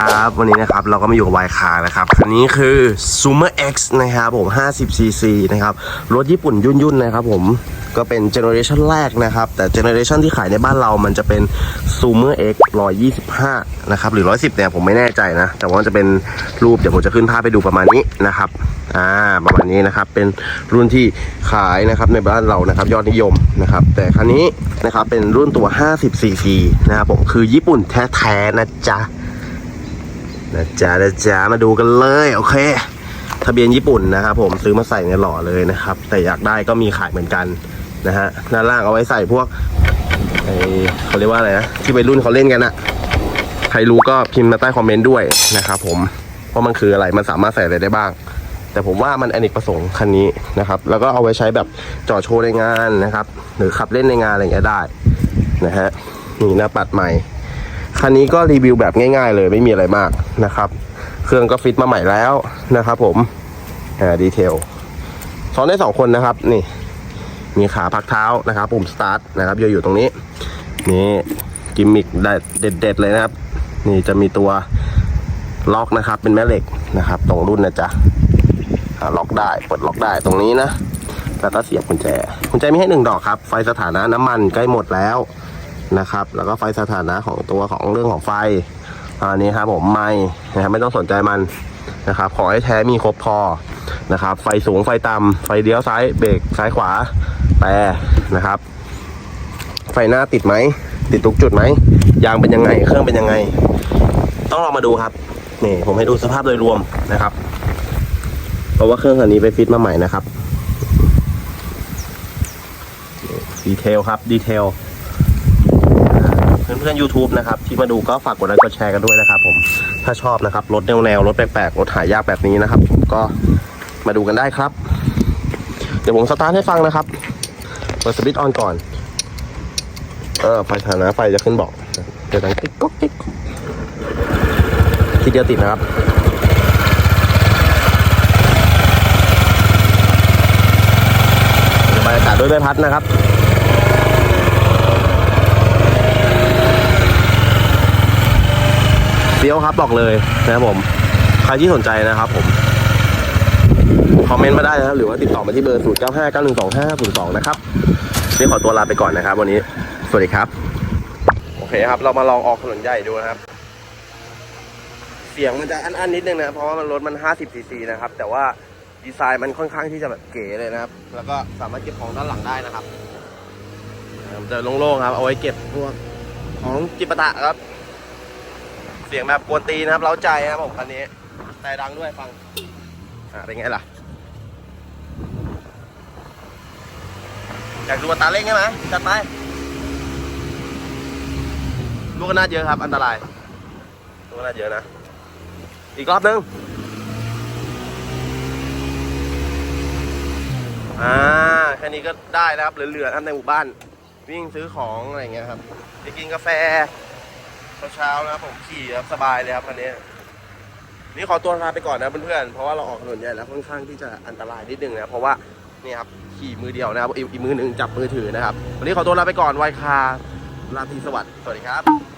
ครับวันนี้นะครับเราก็มาอยู่กับวายคานะครับคันนี้คือ Sumer X นะครับผม 50cc นะครับรถญี่ปุ่นยุ่นๆนะครับผมก็เป็นเจเนอเรชันแรกนะครับ แต่เจเนอเรชันที่ขายในบ้านเรามันจะเป็น Sumer X 125 นะครับ หรือ 110 เนี่ยผมไม่แน่ใจนะ แต่ว่ามันจะเป็นรูปเดี๋ยวผมจะขึ้นภาพไปดูประมาณนี้นะครับอ่าประมาณนี้นะครับเป็นรุ่นที่ขายนะครับในบ้านเรานะครับยอดนิยมนะครับ แต่คันนี้นะครับเป็นรุ่นตัว 50cc นะครับผมคือญี่ปุ่นแท้ๆนะจ๊ะ นะจ๊ะนะจ๊ะมาดูกันเลยโอเค ทะเบียนญี่ปุ่นนะครับผมซื้อมาใส่ในหล่อเลยนะครับ แต่อยากได้ก็มีขายเหมือนกันนะฮะด้านล่างเอาไว้ใส่พวกไอเขาเรียกว่าอะไรนะที่วัยรุ่นเขาเล่นกันอะใครรู้ก็พิมพ์มาใต้คอมเมนต์ด้วยนะครับผมว่ามันคืออะไรมันสามารถใส่อะไรได้บ้าง แต่ผมว่ามันอเนกประสงค์คันนี้นะครับ แล้วก็เอาไว้ใช้แบบจอดโชว์ในงานนะครับ หรือขับเล่นในงานอะไรอย่างเงี้ยได้นะฮะนี่หน้าปัดใหม่ คันนี้ก็รีวิวแบบง่ายๆเลยไม่มีอะไรมากนะครับ เครื่องก็ฟิตมาใหม่แล้วนะครับ ผมอ่าดีเทลซ้อนได้สองคนนะครับ นี่ มีขาพักเท้านะครับ ปุ่มสตาร์ทนะครับอยู่อยู่ตรงนี้ นี่กิมมิกเด็ดๆเลยนะครับ นี่จะมีตัวล็อกนะครับ เป็นแม่เหล็กนะครับ ตรงรุ่นนะจ๊ะล็อกได้ปลดล็อกได้ตรงนี้นะแล้วก็เสียบกุญแจกุญแจมีให้หนึ่งดอกครับ ไฟสถานะน้ำมันใกล้หมดแล้ว นะครับ แล้วก็ไฟสถานะของตัวของเรื่องของไฟอันนี้ครับผมไม่นะครับไม่ต้องสนใจมันนะครับขอให้แท้มีครบพอนะครับ ไฟสูงไฟต่ำไฟเลี้ยวซ้ายเบรกซ้ายขวาแต่นะครับ ไฟหน้าติดไหมติดทุกจุดไหมยางเป็นยังไง เครื่องเป็นยังไง ต้องลองมาดูครับนี่ผมให้ดูสภาพโดยรวมนะครับ เพราะว่าเครื่องคันนี้ไปฟิตมาใหม่นะครับดีเทลครับดีเทล เพื่อนๆ YouTube นะครับที่มาดูก็ฝากกดไลค์กดแชร์กันด้วยนะครับผมถ้าชอบนะครับรถแนวแนวๆรถแปลกๆรถหายากแบบนี้นะครับก็มาดูกันได้ครับ เดี๋ยวผมสตาร์ทให้ฟังนะครับเปิดสวิตช์ออนก่อนเออไฟฐานะไฟจะขึ้นบอกเดี๋ยวดังติ๊กก๊อกติ๊กก๊อกทีเดียวติดนะครับบรรยากาศด้วยใบพัดนะครับ เดี๋ยวครับบอกเลยนะครับผม ใครที่สนใจนะครับผม คอมเมนต์มาได้นะครับ หรือว่าติดต่อมาที่เบอร์ 0 9 5 9 1 2 5 0 2 นะครับนี่ขอตัวลาไปก่อนนะครับ วันนี้ สวัสดีครับ โอเคครับ เรามาลองออกถนนใหญ่ดูนะครับ เสียงมันจะอันๆนิดนึงนะ เพราะว่ามันรถมัน 50ซีซีนะครับ แต่ว่าดีไซน์มันค่อนข้างที่จะแบบเก๋เลยนะครับ แล้วก็สามารถเก็บของด้านหลังได้นะครับมันจะโล่งๆครับ เอาไว้เก็บพวกของจิปาถะครับ เสียงแบบกวนตีนะครับเล้าใจนะครับผมคันนี้ แต่ดังด้วยฟัง อ่าเป็นไงล่ะ อยากดูตาเร่งใช่ไหมจัดไปลูกกระนาเยอะครับ อันตรายลูกกระนาเยอะนะ อีกรอบนึงอ่าแค่นี้ก็ได้แล้วครับเหลือๆทำในหมู่บ้าน วิ่งซื้อของอะไรเงี้ยครับไปกินกาแฟ เช้าๆนะครับผมขี่ครับสบายเลยครับคันนี้นี่ขอตัวลาไปก่อนนะเพื่อนๆเพราะว่าเราออกถนนใหญ่แล้วค่อนข้างที่จะอันตรายนิดนึงนะเพราะว่านี่ครับขี่มือเดียวนะครับอีกมือหนึ่งจับมือถือนะครับ วันนี้ขอตัวลาไปก่อนไวคาราตรีสวัสดิ์สวัสดีครับ